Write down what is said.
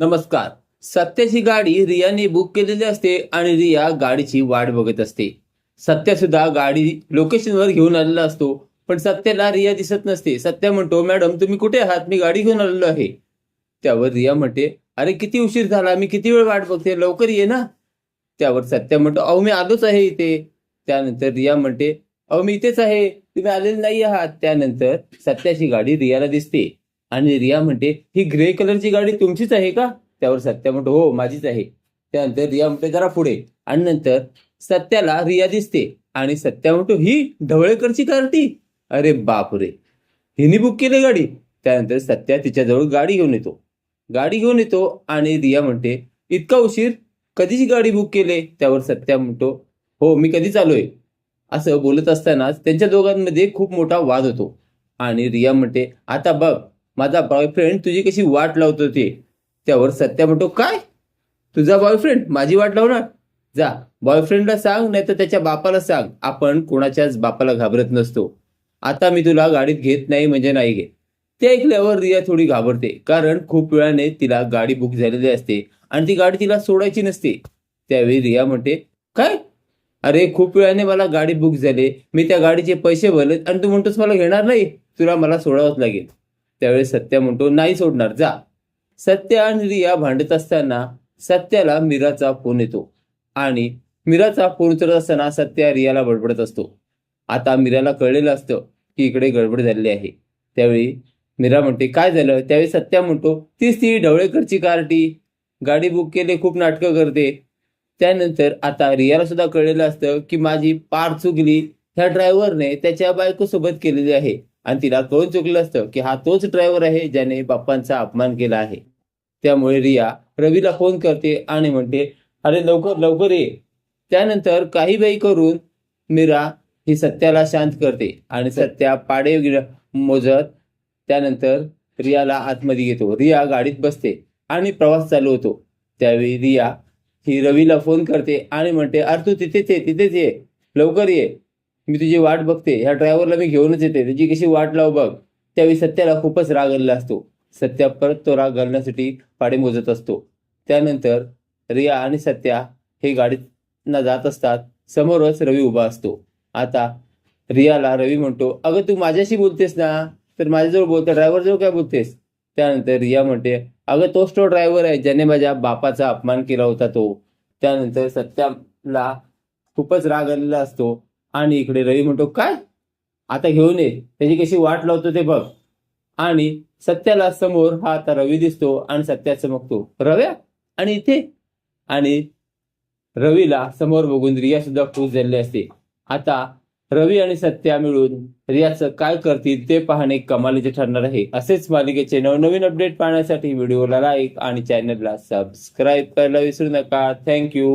नमस्कार. सत्याची गाडी रियाने बुक केलेली असते आणि रिया गाडीची वाट बघत असते. सत्या सुद्धा गाडी लोकेशनवर घेऊन आलेला असतो पण सत्याला रिया दिसत नसते. सत्या म्हणतो मॅडम तुम्ही कुठे आहात? मी गाडी घेऊन आलेलो आहे. त्यावर रिया म्हणते अरे किती उशीर झाला? मी किती वेळ वाट बघते? लवकर ये ना. त्यावर सत्या म्हणतो अहो मी आलोच आहे इथे. त्यानंतर रिया म्हणते अहो मी इथेच आहे. तुम्ही आलेले नाही आहात. त्यानंतर सत्याची गाडी रियाला दिसते. आणि रिया म्हणते ही ग्रे कलरची गाडी तुमचीच आहे का? त्यावर सत्या म्हणतो हो माझीच आहे. त्यानंतर रिया म्हणते जरा पुढे. आणि नंतर सत्याला रिया दिसते आणि सत्या म्हणतो ही ढवळेकरची कार्टी अरे बापरे. हिने बुक केली गाडी. त्यानंतर सत्या तिच्याजवळ गाडी घेऊन येतो. गाडी घेऊन येतो आणि रिया म्हणते इतका उशीर? कधीची गाडी बुक केले? त्यावर सत्या म्हणतो हो मी कधी आलोय असं बोलत असतानाच त्यांच्या दोघांमध्ये खूप मोठा वाद होतो. आणि रिया म्हणते आता बघ माझा बॉयफ्रेंड तुझी कशी वाट लावत ते त्यावर सत्या म्हणतो काय? तुझा बॉयफ्रेंड माझी वाट लावणार? जा बॉयफ्रेंडला सांग नाही तर त्याच्या बापाला सांग. आपण कोणाच्याच बापाला घाबरत नसतो. आता मी तुला गाडीत घेत नाही म्हणजे नाही घेत. ते ऐकल्यावर रिया थोडी घाबरते कारण खूप वेळाने तिला गाडी बुक झालेली असते आणि ती गाडी तिला सोडायची नसते. त्यावेळी रिया म्हणते काय? अरे खूप वेळाने मला गाडी बुक झाली. मी त्या गाडीचे पैसे भरलेत आणि तू म्हणतोस मला घेणार नाही. तुला मला सोडावंच लागेल. त्यावेळी सत्या म्हणतो नाही सोडणार जा. सत्या आणि रिया भांडत असताना सत्याला मीराचा फोन येतो आणि मीराचा फोन उचलत असताना सत्या रियाला बडबडत असतो. आता मीराला कळलेलं असतं की इकडे गडबड झालेली आहे. त्यावेळी मीरा म्हणते काय झालं? त्यावेळी सत्या म्हणतो तीच ती ढवळेकरची कार्टी. गाडी बुक केली खूप नाटकं करते. त्यानंतर आता रियाला सुद्धा कळलेलं असतं की माझी पार चुकली. ह्या ड्रायव्हरने त्याच्या बायकोसोबत केलेली आहे. आणि तिला कळून चुकलं असतं की हा तोच ड्रायव्हर आहे ज्याने बाप्पांचा अपमान केला आहे. त्यामुळे रिया रवीला फोन करते आणि म्हणते अरे लवकर लवकर ये. त्यानंतर काही बाई करून मीरा ही सत्याला शांत करते आणि सत्या पाडे मोजत त्यानंतर रियाला आतमध्ये घेतो. रिया गाडीत बसते आणि प्रवास चालू होतो. त्यावेळी रिया ही रवीला फोन करते आणि म्हणते अरे तू तिथेच ये तिथेच ये. लवकर ये. मी तुझी वाट बघते. ह्या ड्रायव्हरला मी घेऊनच येते. तुझी कशी वाट लाव बघ. त्यावेळी सत्याला खूपच राग आलेला असतो. सत्या परत तो राग घालण्यासाठी पाडे मोजत असतो. त्यानंतर रिया आणि सत्या हे गाडीतना जात असतात. समोरच रवी उभा असतो. आता रियाला रवी म्हणतो अगं तू माझ्याशी बोलतेस ना? तर माझ्याजवळ बोलतो ड्रायव्हरजवळ काय बोलतेस? त्यानंतर रिया म्हणते अगं तोच तो ड्रायव्हर आहे ज्याने माझ्या बापाचा अपमान केला होता तो. त्यानंतर सत्याला खूपच राग आलेला असतो. आणि इकडे रवी म्हणतो काय? आता घेऊन ये. त्याची कशी वाट लावतो ते बघ. आणि सत्याला समोर हा आता रवी दिसतो आणि सत्या चमकतो. रव्या आणि इथे? आणि रवीला समोर बघून रिया सुद्धा खुश झालेली असते. आता रवी आणि सत्या मिळून रियाचं काय करतील ते पाहणे कमालीचे ठरणार आहे. असेच मालिकेचे नवनवीन अपडेट पाहण्यासाठी व्हिडिओला लाईक आणि चॅनलला सबस्क्राईब करायला विसरू नका. थँक्यू